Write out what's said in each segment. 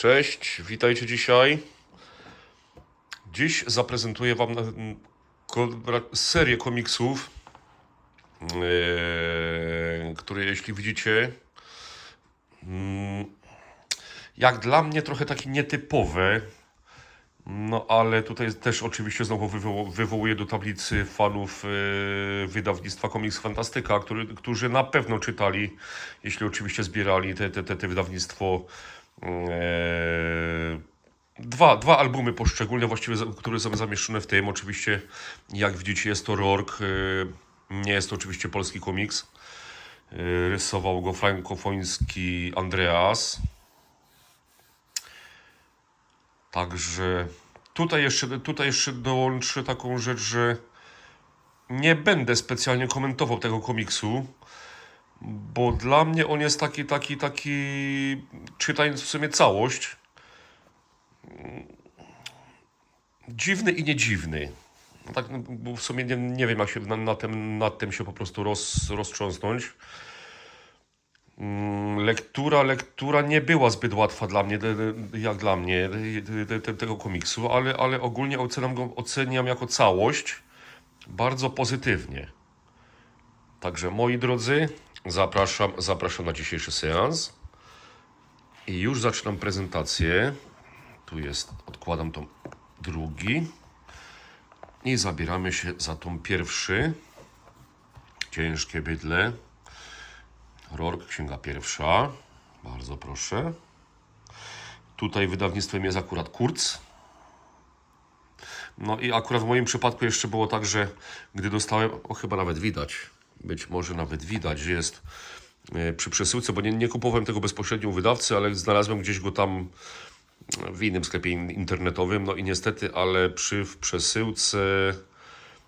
Cześć, witajcie dzisiaj. Dziś zaprezentuję Wam serię komiksów, e, które jeśli widzicie, mm, jak dla mnie trochę takie nietypowe, no ale tutaj też oczywiście znowu wywoł, wywołuję do tablicy fanów e, wydawnictwa Komiks Fantastyka, którzy na pewno czytali, jeśli oczywiście zbierali te, te, te, te wydawnictwo. E, Dwa, dwa albumy poszczególne, właściwie, które są zamieszczone w tym. Oczywiście, jak widzicie, jest to Rork. e, Nie jest to oczywiście polski komiks. E, Rysował go frankofoński Andreas. Także tutaj jeszcze, tutaj jeszcze dołączę taką rzecz, że nie będę specjalnie komentował tego komiksu, bo dla mnie on jest taki, taki, taki, czytając w sumie całość, dziwny i niedziwny. Tak, no, bo w sumie nie, nie wiem, jak się na, na tym, nad tym się po prostu roz, roztrząsnąć. Mm, Lektura, lektura nie była zbyt łatwa dla mnie, jak dla mnie, tego komiksu, ale, ale ogólnie oceniam go oceniam jako całość bardzo pozytywnie. Także moi drodzy, zapraszam, zapraszam na dzisiejszy seans. I już zaczynam prezentację. Tu jest, odkładam tą drugi. I zabieramy się za tą pierwszy. Ciężkie bydle. Rork, księga pierwsza. Bardzo proszę. Tutaj wydawnictwem jest akurat Kurz. No i akurat w moim przypadku jeszcze było tak, że gdy dostałem, o chyba nawet widać, być może nawet widać, że jest e, przy przesyłce, bo nie, nie kupowałem tego bezpośrednio u wydawcy, ale znalazłem gdzieś go tam w innym sklepie in- internetowym, no i niestety, ale przy w przesyłce,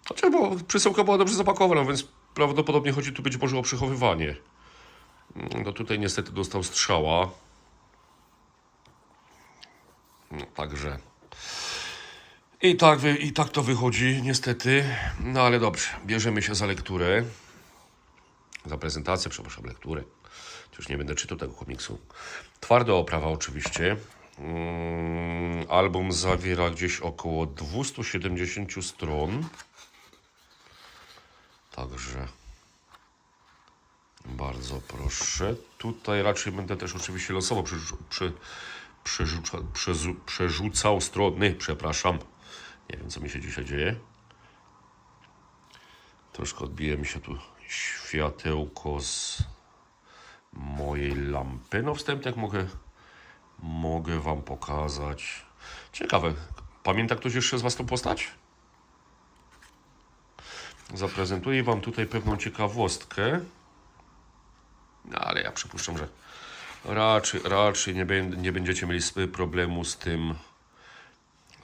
znaczy, bo przesyłka była dobrze zapakowana, więc prawdopodobnie chodzi tu być może o przechowywanie. No tutaj niestety dostał strzała. No, także. I tak, I tak to wychodzi, niestety. No ale dobrze, bierzemy się za lekturę. Za prezentację, przepraszam, lekturę. Już nie będę czytał tego komiksu. Twarda oprawa oczywiście. Mm, album zawiera gdzieś około 270 stron. Także bardzo proszę. Tutaj raczej będę też oczywiście losowo przerzu- prze, przerzuca, przezu, przerzucał strony, przepraszam. Nie wiem, co mi się dzisiaj dzieje. Troszkę odbije mi się tu światełko z mojej lampy. No wstępnie jak mogę, mogę Wam pokazać. Ciekawe, pamięta ktoś jeszcze z Was tą postać? Zaprezentuję Wam tutaj pewną ciekawostkę. No, ale ja przypuszczam, że raczej, raczej nie, nie będziecie mieli problemu z tym,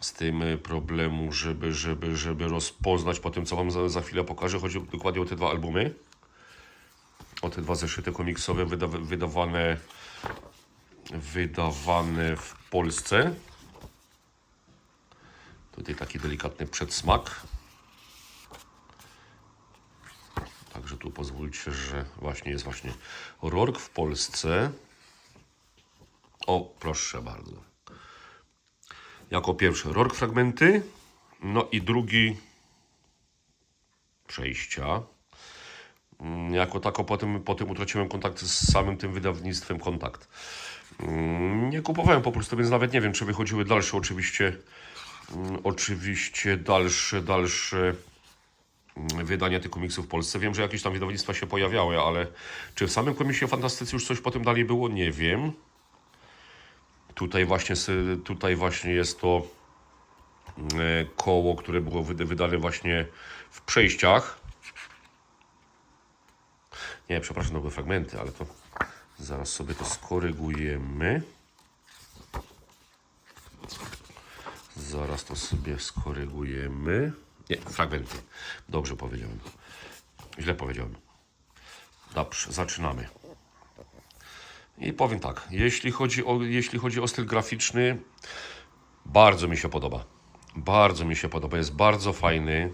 z tym y, problemu, żeby, żeby, żeby rozpoznać po tym, co Wam za, za chwilę pokażę. Chodzi dokładnie o te dwa albumy. O te dwa zeszyty komiksowe wyda, wydawane, wydawane w Polsce. Tutaj taki delikatny przedsmak. Także tu pozwólcie, że właśnie jest właśnie Rork w Polsce. O, proszę bardzo. Jako pierwszy Rork fragmenty, no i drugi przejścia. Mm, Jako tako potem, potem utraciłem kontakt z samym tym wydawnictwem Kontakt. Mm, Nie kupowałem po prostu, więc nawet nie wiem, czy wychodziły dalsze oczywiście, mm, oczywiście dalsze, dalsze wydania tych komiksów w Polsce. Wiem, że jakieś tam wydawnictwa się pojawiały, ale czy w samym komiksie fantastyce już coś potem dalej było? Nie wiem. Tutaj właśnie, tutaj właśnie jest to e, koło, które było wyda- wydane właśnie w przejściach. Nie, przepraszam, to były fragmenty, ale to zaraz sobie to skorygujemy. Zaraz to sobie skorygujemy. Nie, fragmenty. Dobrze powiedziałem. Źle powiedziałem. Dobrze, zaczynamy. I powiem tak, jeśli chodzi o, jeśli chodzi o styl graficzny, bardzo mi się podoba. Bardzo mi się podoba, jest bardzo fajny.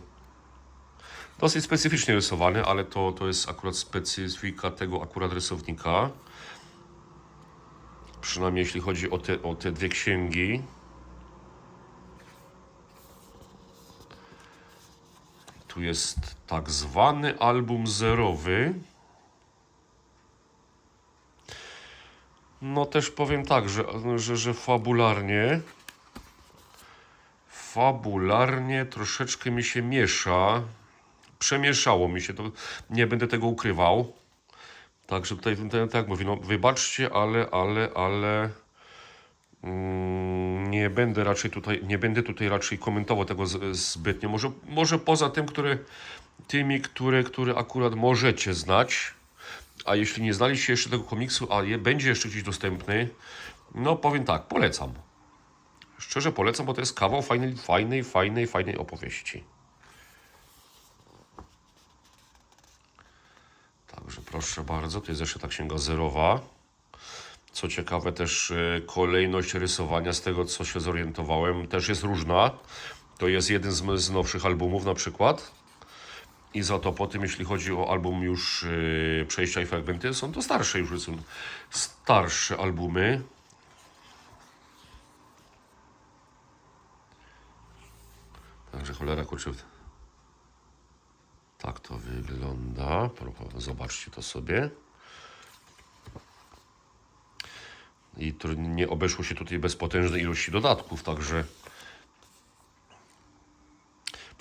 Dosyć specyficznie rysowany, ale to, to jest akurat specyfika tego akurat rysownika. Przynajmniej jeśli chodzi o te, o te dwie księgi. Tu jest tak zwany album zerowy. No też powiem tak, że, że, że fabularnie fabularnie troszeczkę mi się miesza. Przemieszało mi się to. Nie będę tego ukrywał. Także tutaj, tutaj tak mówię, no wybaczcie, ale, ale, ale mm, nie będę raczej tutaj, nie będę tutaj raczej komentował tego z, zbytnio. Może, może poza tym, które, tymi, które, które akurat możecie znać. A jeśli nie znaliście jeszcze tego komiksu, a je, będzie jeszcze gdzieś dostępny, no powiem tak, polecam. Szczerze polecam, bo to jest kawał fajnej, fajnej, fajnej, fajnej opowieści. Także proszę bardzo, to jest jeszcze ta księga zerowa. Co ciekawe, też e, kolejność rysowania, z tego co się zorientowałem, też jest różna. To jest jeden z, z nowszych albumów na przykład. I za to po tym, jeśli chodzi o album już e, Przejścia i Fragmenty, są to starsze już są starsze albumy. Także cholera kurczę. Tak to wygląda. Zobaczcie to sobie. I to nie obeszło się tutaj bez potężnej ilości dodatków, także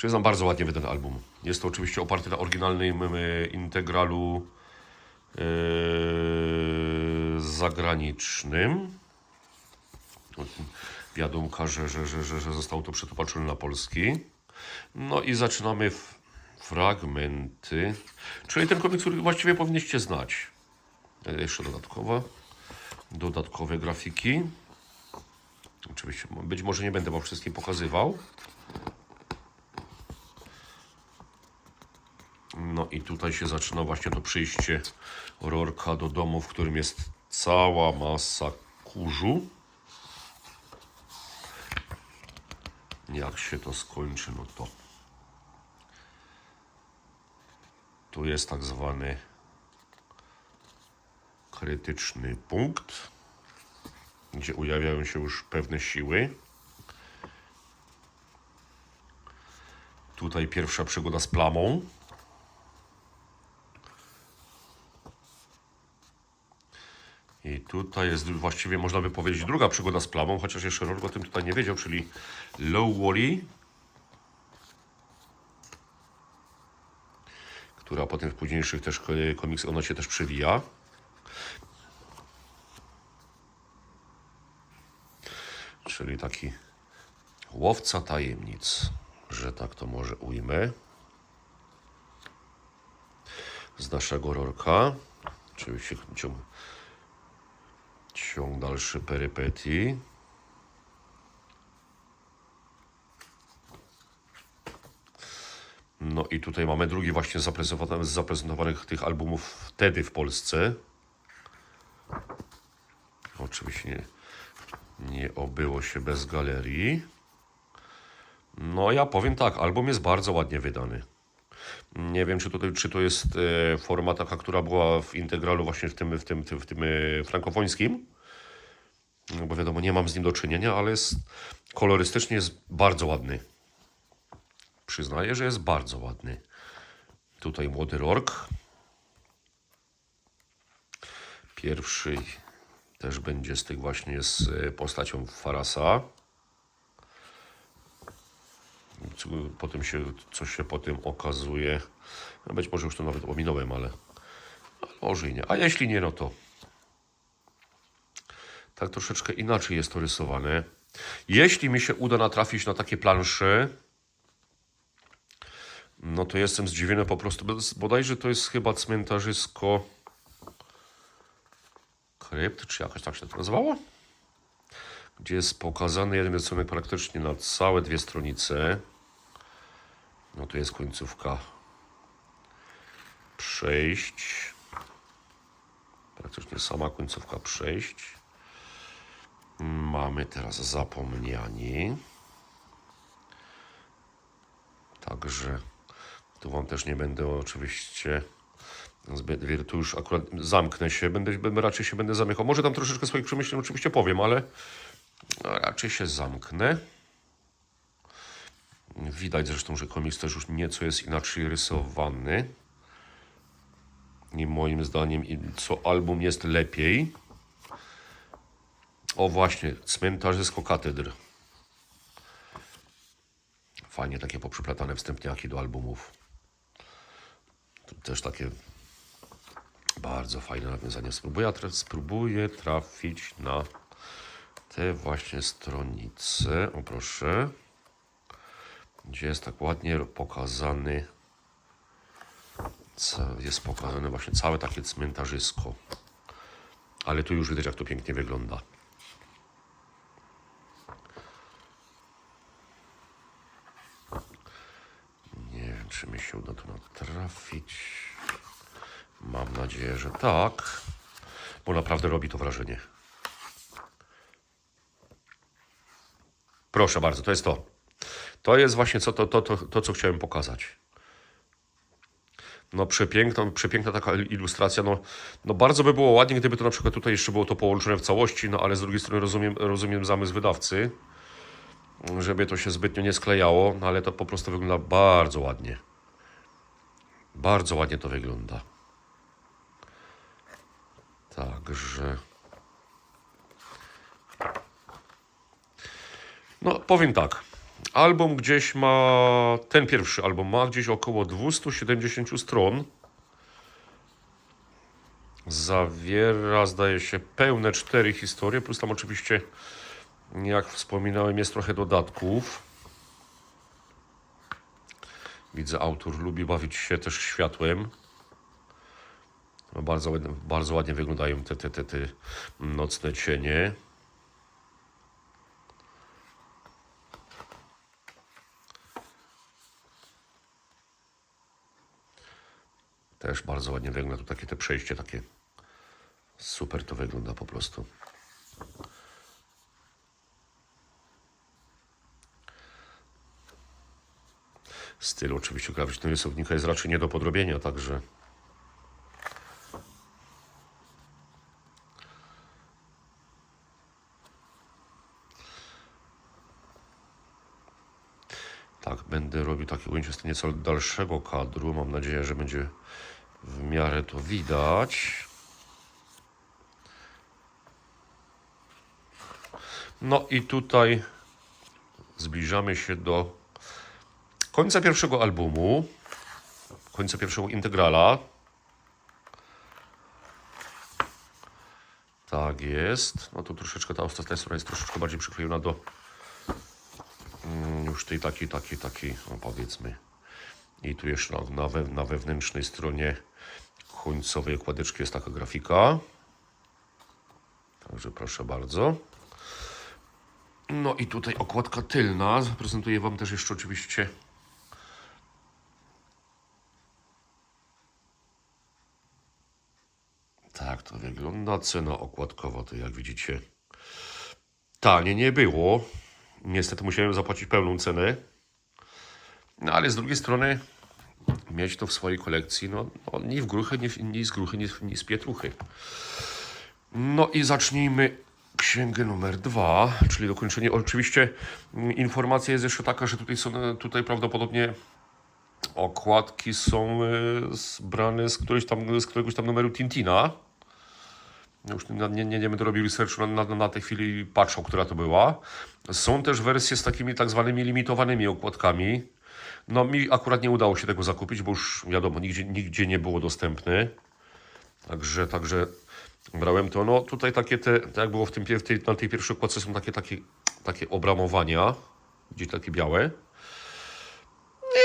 przyznam bardzo ładnie wydany album. Jest to oczywiście oparty na oryginalnym e, integralu e, zagranicznym. Wiadomka, że, że, że, że, zostało to przetłumaczone na polski. No i zaczynamy fragmenty. Czyli ten komiks, który właściwie powinniście znać. E, Jeszcze dodatkowa. Dodatkowe grafiki. Oczywiście, być może nie będę wam wszystkim pokazywał. No i tutaj się zaczyna właśnie to przyjście Rorka do domu, w którym jest cała masa kurzu. Jak się to skończy, no to tu jest tak zwany krytyczny punkt, gdzie ujawiają się już pewne siły. Tutaj pierwsza przygoda z plamą. I tutaj jest właściwie można by powiedzieć druga przygoda z plamą, chociaż jeszcze Rork o tym tutaj nie wiedział, czyli Low Wally, która potem w późniejszych też komiksach ona się też przewija. Czyli taki łowca tajemnic, że tak to może ujmę. Z naszego Rorka. Oczywiście ciąg, ciąg dalszy perypetii. No i tutaj mamy drugi właśnie z zaprezentowanych tych albumów wtedy w Polsce. Oczywiście nie, nie obyło się bez galerii. No ja powiem tak, album jest bardzo ładnie wydany. Nie wiem, czy, tutaj, czy to jest e, forma taka, która była w integralu właśnie w tym, w tym, tym, w tym e, frankofońskim. No bo wiadomo, nie mam z nim do czynienia, ale jest, kolorystycznie jest bardzo ładny. Przyznaję, że jest bardzo ładny. Tutaj młody Rork. Pierwszy też będzie z tych właśnie z e, postacią Farasa. Co- Potem się, coś się po tym okazuje. Być może już to nawet ominąłem, ale, ale może i nie. A jeśli nie, no to tak troszeczkę inaczej jest to rysowane. Jeśli mi się uda natrafić na takie plansze, no to jestem zdziwiony po prostu. Bodajże to jest chyba cmentarzysko krypt, czy jakoś tak się to nazywało? Gdzie jest pokazany jeden rysunek praktycznie na całe dwie stronice. No to jest końcówka przejść. Praktycznie sama końcówka przejść. Mamy teraz zapomniani. Także tu Wam też nie będę oczywiście Zbyt wiele, tu już akurat zamknę się, będę raczej się będę zamykał. Może tam troszeczkę swoich przemyśleń oczywiście powiem, ale no, raczej się zamknę. Widać zresztą, że komiks też już nieco jest inaczej rysowany. I moim zdaniem co album jest lepiej. O właśnie, cmentarzysko katedr. Fajnie takie poprzyplatane wstępniaki do albumów. Też takie bardzo fajne nawiązania. Spróbuję, spróbuję trafić na te właśnie stronice. O proszę. Gdzie jest tak ładnie pokazany. Jest pokazane właśnie całe takie cmentarzysko. Ale tu już widać, jak to pięknie wygląda. Nie wiem, czy mi się uda tu natrafić. Mam nadzieję, że tak, bo naprawdę robi to wrażenie. Proszę bardzo, to jest to. To jest właśnie co, to, to, to, to, co chciałem pokazać. No przepiękna, przepiękna taka ilustracja. No, no bardzo by było ładnie, gdyby to na przykład tutaj jeszcze było to połączone w całości, no ale z drugiej strony rozumiem, rozumiem zamysł wydawcy, żeby to się zbytnio nie sklejało, no ale to po prostu wygląda bardzo ładnie. Bardzo ładnie to wygląda. Także. No, powiem tak. Album gdzieś ma. Ten pierwszy album ma gdzieś około 270 stron. Zawiera, zdaje się, pełne cztery historie, plus tam oczywiście, jak wspominałem, jest trochę dodatków. Widzę, autor lubi bawić się też światłem. No, Bardzo, bardzo ładnie wyglądają te, te, te, te nocne cienie. Też bardzo ładnie wygląda. Tu takie te przejście takie. Super to wygląda po prostu. Styl oczywiście graficzny rysownika jest raczej nie do podrobienia, także Tak, będę robił takie ujęcie z nieco dalszego kadru. Mam nadzieję, że będzie w miarę to widać. No i tutaj zbliżamy się do końca pierwszego albumu, końca pierwszego integrala. Tak jest. No to troszeczkę ta ostatnia strona jest troszeczkę bardziej przyklejona do już tej takiej, takiej, takiej, no powiedzmy. I tu jeszcze na, we, na wewnętrznej stronie końcowej okładeczki jest taka grafika. Także proszę bardzo. No i tutaj okładka tylna. Zaprezentuję Wam też jeszcze oczywiście Tak to wygląda. Cena okładkowa to jak widzicie tanie nie było. Niestety musiałem zapłacić pełną cenę. No ale z drugiej strony mieć to w swojej kolekcji, no, no ni w gruchy, ni, w- ni z gruchy, ni, ni z pietruchy. No i zacznijmy księgę numer dwa, czyli dokończenie. Oczywiście mm, informacja jest jeszcze taka, że tutaj są, tutaj prawdopodobnie okładki są e, zbrane z któregoś tam, z któregoś tam numeru Tintina. Już nie, nie, nie, nie będę robił researchu na, na, na tej chwili patrzał, która to była. Są też wersje z takimi tak zwanymi limitowanymi okładkami. No mi akurat nie udało się tego zakupić, bo już wiadomo, nigdzie, nigdzie nie było dostępne. Także, także brałem to. No tutaj takie te, tak jak było w tym, w tej, na tej pierwszej okładce są takie, takie, takie obramowania, gdzieś takie białe.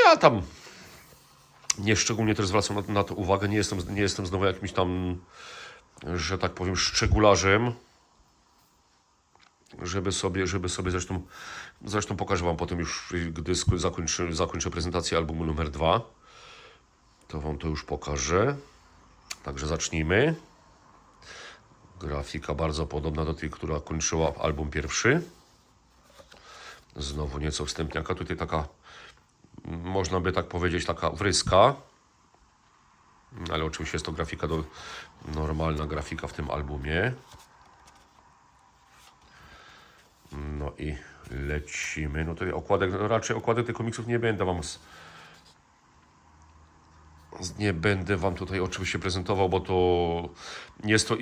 Ja tam nie szczególnie też zwracam na, na to uwagę. Nie jestem, nie jestem znowu jakimś tam że tak powiem, szczegularzem, żeby sobie, żeby sobie zresztą, zresztą pokażę Wam potem już, gdy zakończę, zakończę prezentację albumu numer dwa, to Wam to już pokażę. Także zacznijmy. Grafika bardzo podobna do tej, która kończyła album pierwszy. Znowu nieco wstępniaka. Tutaj taka, można by tak powiedzieć, taka wryska. Ale oczywiście jest to grafika do normalna grafika w tym albumie. I lecimy. No to okładek, no raczej okładek tych komiksów nie będę wam z, nie będę wam tutaj oczywiście prezentował, bo to jest to,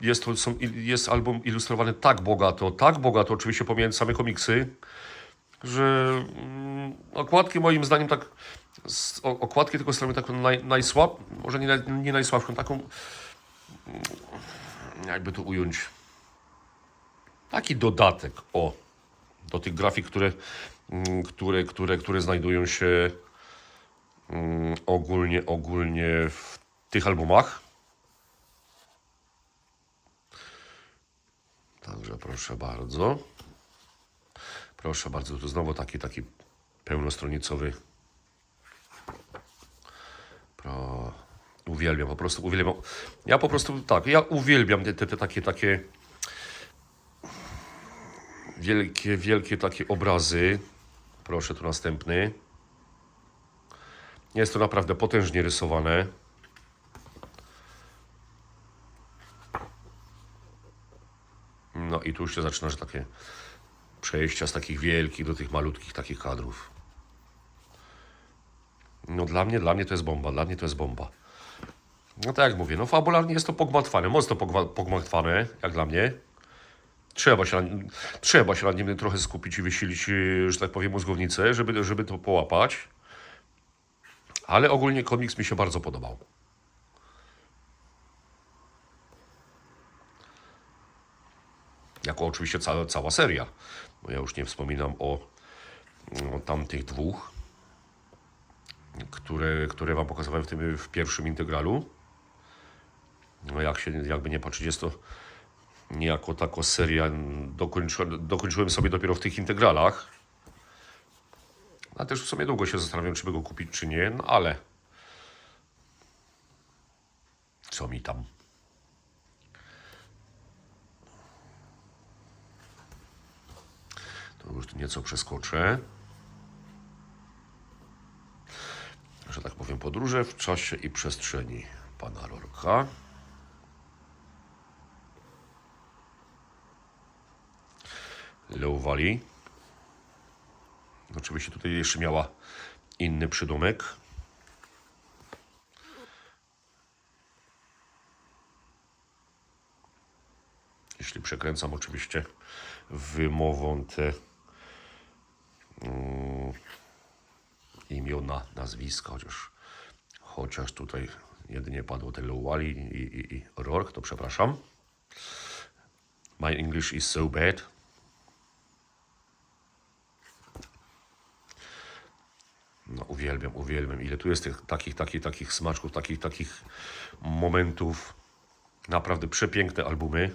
jest, to są, jest album ilustrowany tak bogato, tak bogato, oczywiście pomijając same komiksy, że mm, okładki moim zdaniem tak okładki tylko stanowią taką naj, najsłab, może nie, nie najsłabszą, taką mm, jakby to ująć taki dodatek o do tych grafik, które, mm, które, które, które znajdują się mm, ogólnie, ogólnie w tych albumach. Także proszę bardzo. Proszę bardzo, tu znowu taki, taki pełnostronicowy. Pro... Uwielbiam, po prostu uwielbiam. Ja po prostu tak, ja uwielbiam te, te, te takie, takie wielkie, wielkie takie obrazy. Proszę, tu następny. Jest to naprawdę potężnie rysowane. No i tu już się zaczyna, że takie przejścia z takich wielkich do tych malutkich takich kadrów. No dla mnie, dla mnie to jest bomba, dla mnie to jest bomba. No tak jak mówię, no fabularnie jest to pogmatwane, mocno pogmatwane, jak dla mnie. Trzeba się, trzeba się nad nim trochę skupić i wysilić, yy, że tak powiem, mózgownicę, żeby, żeby to połapać. Ale ogólnie komiks mi się bardzo podobał. Jako oczywiście cała, cała seria. Bo ja już nie wspominam o, o tamtych dwóch, które, które Wam pokazywałem w tym w pierwszym integralu. No jak się, jakby nie patrzeć, jest to niejako taka seria dokończyłem, dokończyłem sobie dopiero w tych integralach. A też w sumie długo się zastanawiam, czy by go kupić, czy nie, no ale co mi tam. To już nieco przeskoczę. Że tak powiem, podróże w czasie i przestrzeni pana Lorka. Valley. Oczywiście tutaj jeszcze miała inny przydomek. Jeśli przekręcam oczywiście wymową te mm, imiona, nazwiska, chociaż, chociaż tutaj jedynie padło Low Valley i, i, i Rourke, to przepraszam. My English is so bad. No, uwielbiam, uwielbiam. Ile tu jest tych takich, takich, takich smaczków, takich, takich momentów. Naprawdę przepiękne albumy.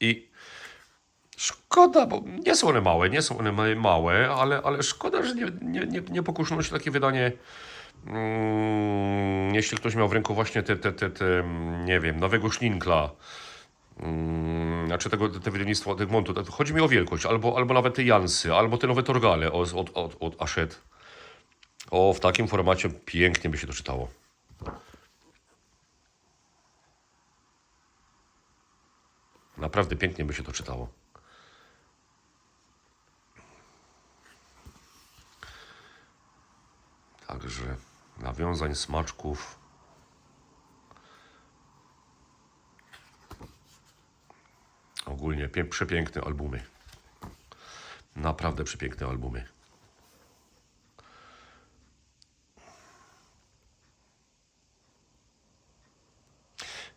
I szkoda, bo nie są one małe, nie są one ma- małe, ale, ale szkoda, że nie, nie, nie, nie pokuszono się takie wydanie. Mm, jeśli ktoś miał w ręku właśnie te, te, te, te mm, nie wiem, nowego Schninkla, Mm, znaczy tego, te wydawnictwo Egmontu, to chodzi mi o wielkość, albo, albo nawet te Jansy, albo te nowe Torgale od, od, od, od. O, w takim formacie pięknie by się to czytało. Naprawdę pięknie by się to czytało. Także nawiązań, smaczków. Ogólnie przepiękne albumy. Naprawdę przepiękne albumy.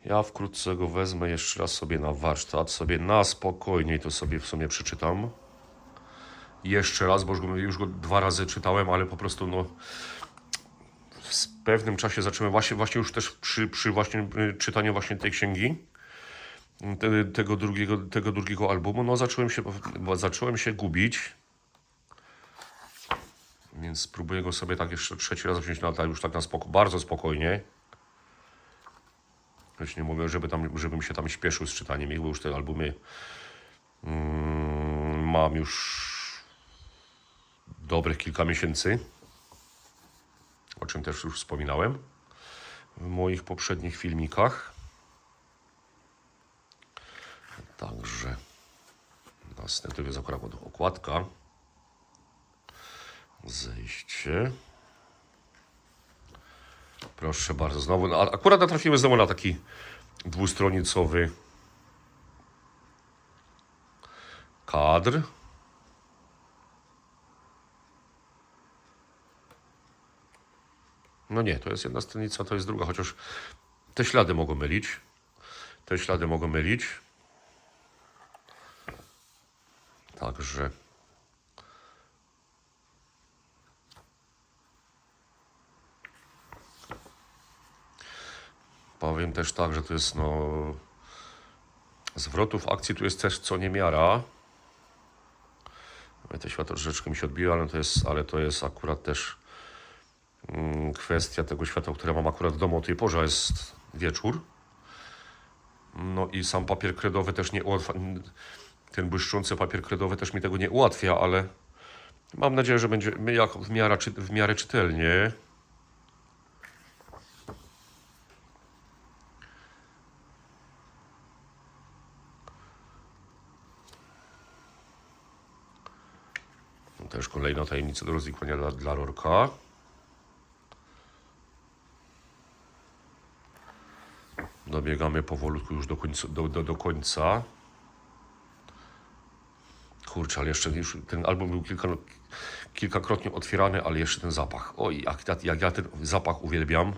Ja wkrótce go wezmę jeszcze raz sobie na warsztat, sobie na spokojniej to sobie w sumie przeczytam. Jeszcze raz, bo już go, już go dwa razy czytałem, ale po prostu no w pewnym czasie zacząłem właśnie, właśnie już też przy, przy właśnie y, czytaniu właśnie tej księgi te, tego, drugiego, tego drugiego albumu, no zacząłem się, zacząłem się gubić. Więc spróbuję go sobie tak jeszcze trzeci raz wziąć na już tak na spoko, bardzo spokojnie. Choć nie mówię, żeby tam, żebym się tam śpieszył z czytaniem ich, bo już te albumy mm, mam już dobrych kilka miesięcy. o czym też już wspominałem w moich poprzednich filmikach. Także następny jest akurat okładka. Zejście. Proszę bardzo, znowu. No, akurat natrafiłem znowu na taki dwustronicowy kadr. No nie, to jest jedna stronica, to jest druga, chociaż te ślady mogą mylić. Te ślady mogą mylić. Także. Powiem też tak, że to jest no. Zwrotów akcji tu jest też co niemiara. Te światło troszeczkę mi się odbiło, ale to jest, ale to jest akurat też mm, kwestia tego światła, które mam akurat w domu o tej porze, jest wieczór. No i sam papier kredowy też nie ten błyszczący papier kredowy też mi tego nie ułatwia, ale mam nadzieję, że będzie jak w miarę, w miarę czytelnie. Też kolejna tajemnica do rozwikłania dla, dla Rorka. Dobiegamy powolutku już do końca. Do, do, do końca. Kurczę, ale jeszcze już ten album był kilka, kilkakrotnie otwierany, ale jeszcze ten zapach. Oj, jak, ja- jak ja ten zapach uwielbiam.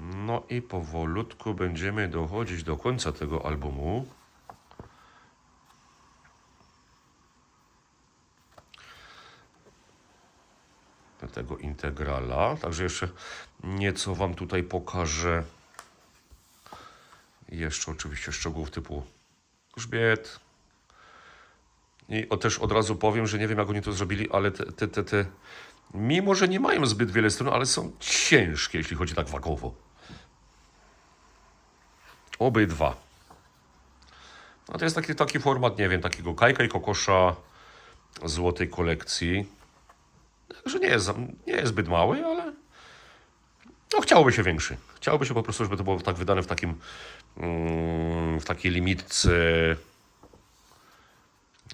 No i powolutku będziemy dochodzić do końca tego albumu. Tego integrala. Także jeszcze nieco Wam tutaj pokażę. Jeszcze oczywiście szczegółów typu grzbiet. I o, też od razu powiem, że nie wiem jak oni to zrobili, ale te, te, te, te mimo, że nie mają zbyt wiele stron, ale są ciężkie, jeśli chodzi tak wagowo. Obydwa. No to jest taki, taki format, nie wiem, takiego kajka i kokosza złotej kolekcji. Także nie jest, nie jest zbyt mały, ale no chciałoby się większy. Chciałoby się po prostu, żeby to było tak wydane w takim mm, w takiej limitce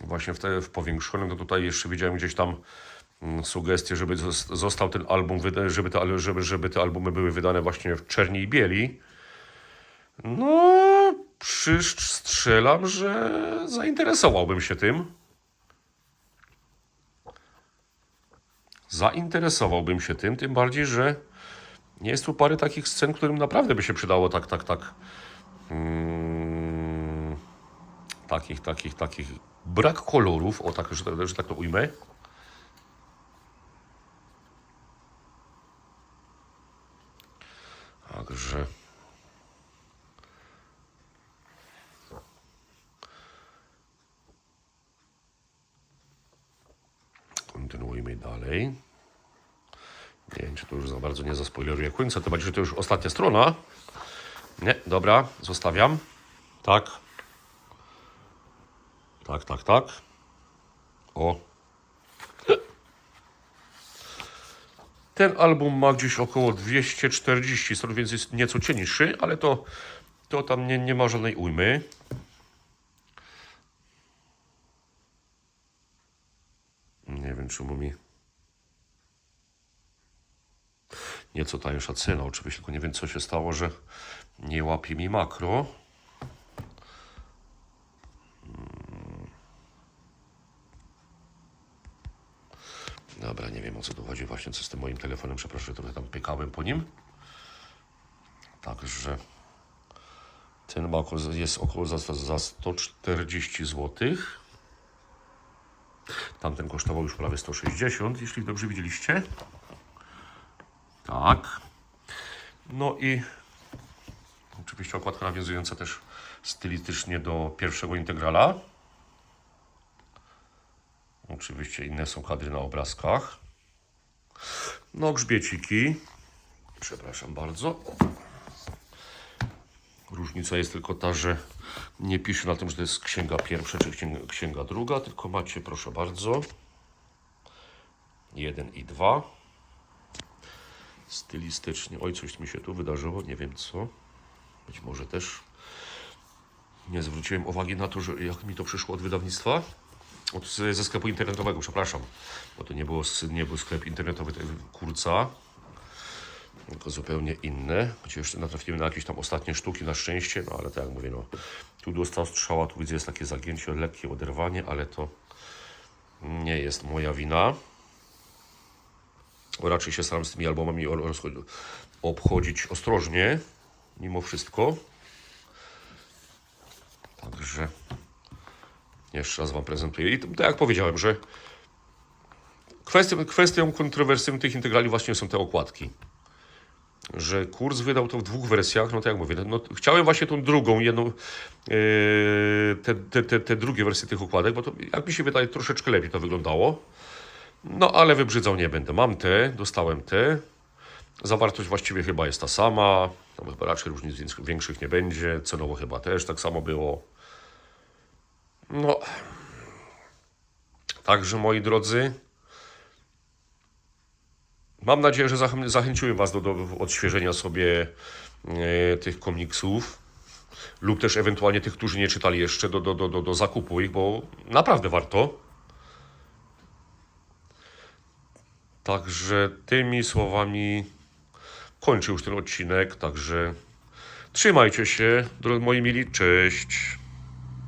właśnie w, te, w powiększonym. No tutaj jeszcze widziałem gdzieś tam mm, sugestie, żeby zos- został ten album, żeby te, żeby, żeby te albumy były wydane właśnie w czerni i bieli. No, przyszcz strzelam, że zainteresowałbym się tym. Zainteresowałbym się tym, tym bardziej, że nie jest tu parę takich scen, którym naprawdę by się przydało tak, tak, tak. Mm, takich, takich, takich. Brak kolorów, o tak, że, że tak to ujmę. Także. Kontynuujmy dalej. Nie wiem, czy to już za bardzo nie zaspoileruję końca, to bardziej, że to już ostatnia strona. Nie, dobra, zostawiam. Tak. Tak, tak, tak. O. Ten album ma gdzieś około 240 stron, więc jest nieco cieńszy, ale to, to tam nie, nie ma żadnej ujmy. Nie wiem, czemu mi nieco tańsza cena. Oczywiście tylko nie wiem, co się stało, że nie łapie mi makro. Mm. Dobra, nie wiem o co tu chodzi właśnie, co z tym moim telefonem. Przepraszam, że trochę tam pykałem po nim. Także ten ma około, jest około za, za 140 zł. Tamten kosztował już prawie 160, jeśli dobrze widzieliście. Tak. No i oczywiście okładka nawiązująca też stylistycznie do pierwszego integrala. Oczywiście inne są kadry na obrazkach. No, grzbieciki. Przepraszam bardzo. Różnica jest tylko ta, że nie pisze na tym, że to jest księga pierwsza czy księga, druga, tylko macie, proszę bardzo, jeden i dwa. Stylistycznie. Oj, coś mi się tu wydarzyło, nie wiem co. Być może też nie zwróciłem uwagi na to, że jak mi to przyszło od wydawnictwa. Od, ze sklepu internetowego, przepraszam. Bo to nie, było, nie był sklep internetowy to kurca, tylko zupełnie inne. Chociaż natrafiłem na jakieś tam ostatnie sztuki, na szczęście, no ale tak jak mówię, no, tu dostał strzała, tu widzę jest takie zagięcie, lekkie oderwanie, ale to nie jest moja wina. Raczej się staram z tymi albumami obchodzić ostrożnie, mimo wszystko. Także jeszcze raz Wam prezentuję. I tak jak powiedziałem, że kwestią, kwestią kontrowersyjną tych integrali właśnie są te okładki. Że kurs wydał to w dwóch wersjach, no tak jak mówię, no, chciałem właśnie tą drugą, jedną, yy, te, te, te, te drugie wersje tych okładek, bo to jak mi się wydaje troszeczkę lepiej to wyglądało. No ale wybrzydzał nie będę. Mam te, dostałem te. Zawartość właściwie chyba jest ta sama. Chyba raczej różnic większych nie będzie. Cenowo chyba też tak samo było. No. Także moi drodzy. Mam nadzieję, że zachę- zachęciłem Was do, do odświeżenia sobie e, tych komiksów. Lub też ewentualnie tych, którzy nie czytali jeszcze, do, do, do, do zakupu ich, bo naprawdę warto. Także tymi słowami kończę już ten odcinek. Także trzymajcie się, drodzy moi mili. Cześć.